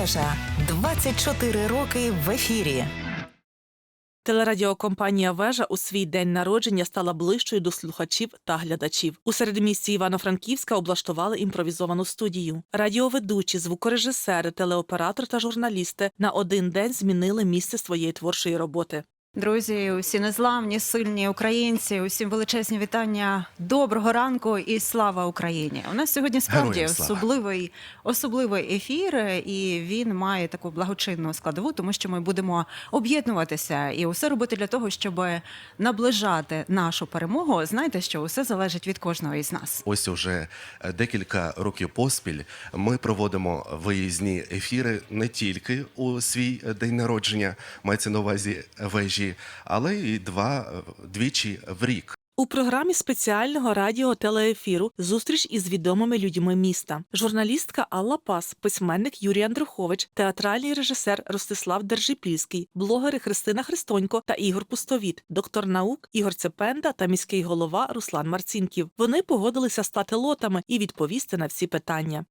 Вежа 24 роки в ефірі. Телерадіокомпанія Вежа у свій день народження стала ближчою до слухачів та глядачів. У середмісті Івано-Франківська облаштували імпровізовану студію. Радіоведучі, звукорежисери, телеоператор та журналісти на один день змінили місце своєї творчої роботи. Друзі, усі незламні, сильні українці, усім величезні вітання. Доброго ранку і слава Україні! У нас сьогодні справді особливий особливий ефір, і він має таку благочинну складову, тому що ми будемо об'єднуватися і усе робити для того, щоб наближати нашу перемогу. Знаєте, що усе залежить від кожного із нас. Ось уже е, декілька років поспіль ми проводимо виїзні ефіри не тільки у свій е, день народження, мається на увазі вежі, але й два е, двічі в рік. У програмі спеціального радіо-телеефіру зустріч із відомими людьми міста. Журналістка Алла Пас, письменник Юрій Андрухович, театральний режисер Ростислав Держипільський, блогери Христина Христонько та Ігор Пустовіт, доктор наук Ігор Цепенда та міський голова Руслан Марцінків. Вони погодилися стати лотами і відповісти на всі питання.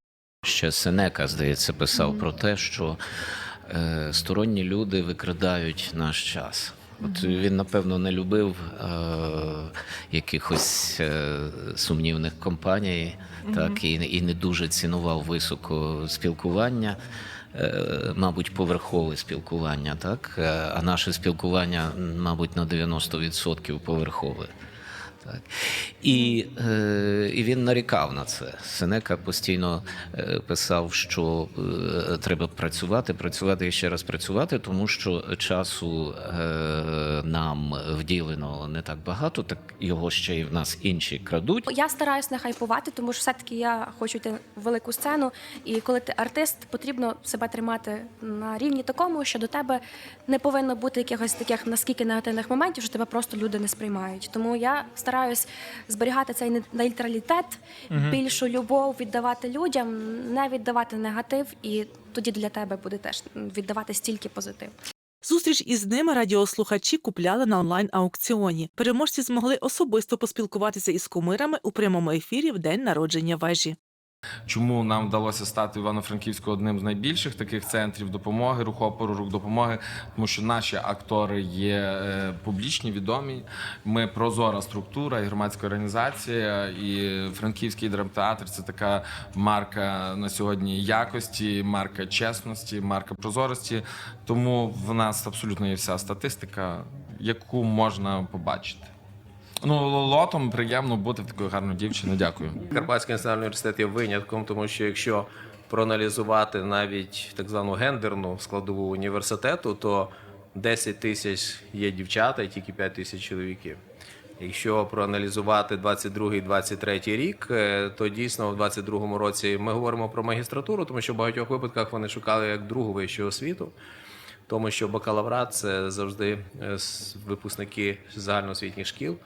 Ще Сенека, здається, писав про те, що е, сторонні люди викрадають наш час. От він, напевно, не любив е, якихось е, сумнівних компаній, так, і, і не дуже цінував високо спілкування. е, Мабуть, поверхове спілкування, так? Е, А наше спілкування, мабуть, на 90% поверхове. Так. І, е, і він нарікав на це. Сенека постійно е, писав, що е, треба працювати, працювати і ще раз працювати, тому що часу нам вділено не так багато, так його ще й в нас інші крадуть. Я стараюсь не хайпувати, тому що все-таки я хочу йти в велику сцену. І коли ти артист, потрібно себе тримати на рівні такому, що до тебе не повинно бути якихось таких наскільки негативних моментів, що тебе просто люди не сприймають. Тому я стараюсь зберігати цей нейтралітет, нейтралітет, більшу любов віддавати людям, не віддавати негатив, і тоді для тебе буде теж віддавати стільки позитив. Зустріч із ними радіослухачі купляли на онлайн-аукціоні. Переможці змогли особисто поспілкуватися із кумирами у прямому ефірі в день народження вежі. Чому нам вдалося стати Івано-Франківську одним з найбільших таких центрів допомоги, рухопору, рук допомоги, тому що наші актори є е, публічні, відомі. Ми прозора структура і громадська організація. І Франківський драмтеатр це така марка на сьогодні якості, марка чесності, марка прозорості. Тому в нас абсолютно є вся статистика, яку можна побачити. Ну, лотом приємно бути в такої гарної дівчини. Дякую. Карпатський національний університет є винятком, тому що якщо проаналізувати навіть так звану гендерну складову університету, то 10 тисяч є дівчата і тільки 5 тисяч чоловіків. Якщо проаналізувати 22-23 рік, е, то дійсно в 22 році ми говоримо про магістратуру, тому що в багатьох випадках вони шукали як другу вищу освіту. Тому що бакалаврат це завжди е, випускники загальноосвітніх шкіл,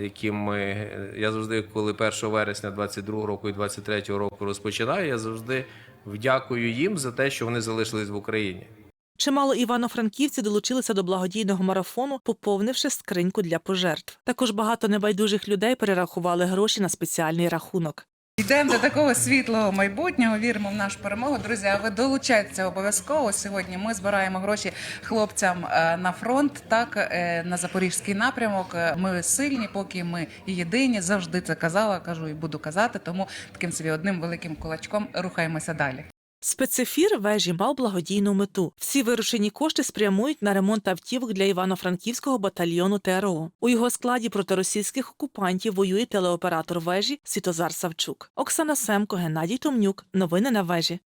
яким ми е, я завжди, коли 1 вересня 22 року і 23 року розпочинаю, я завжди вдякую їм за те, що вони залишились в Україні. Чимало івано-франківці долучилися до благодійного марафону, поповнивши скриньку для пожертв. Також багато небайдужих людей перерахували гроші на спеціальний рахунок. Йдемо до такого світлого майбутнього. Віримо в нашу перемогу. Друзі, а ви долучайтеся обов'язково. Сьогодні ми збираємо гроші хлопцям е, на фронт, так е, на запорізький напрямок. Е, Ми сильні, поки ми єдині. Завжди це казала, кажу і буду казати. Тому таким собі одним великим кулачком рухаємося далі. Спецефір вежі мав благодійну мету. Всі вирушені кошти спрямують на ремонт автівок для івано-франківського батальйону ТРО. У його складі проти російських окупантів воює телеоператор вежі Світозар Савчук. Оксана Семко, Геннадій Томнюк. Новини на вежі.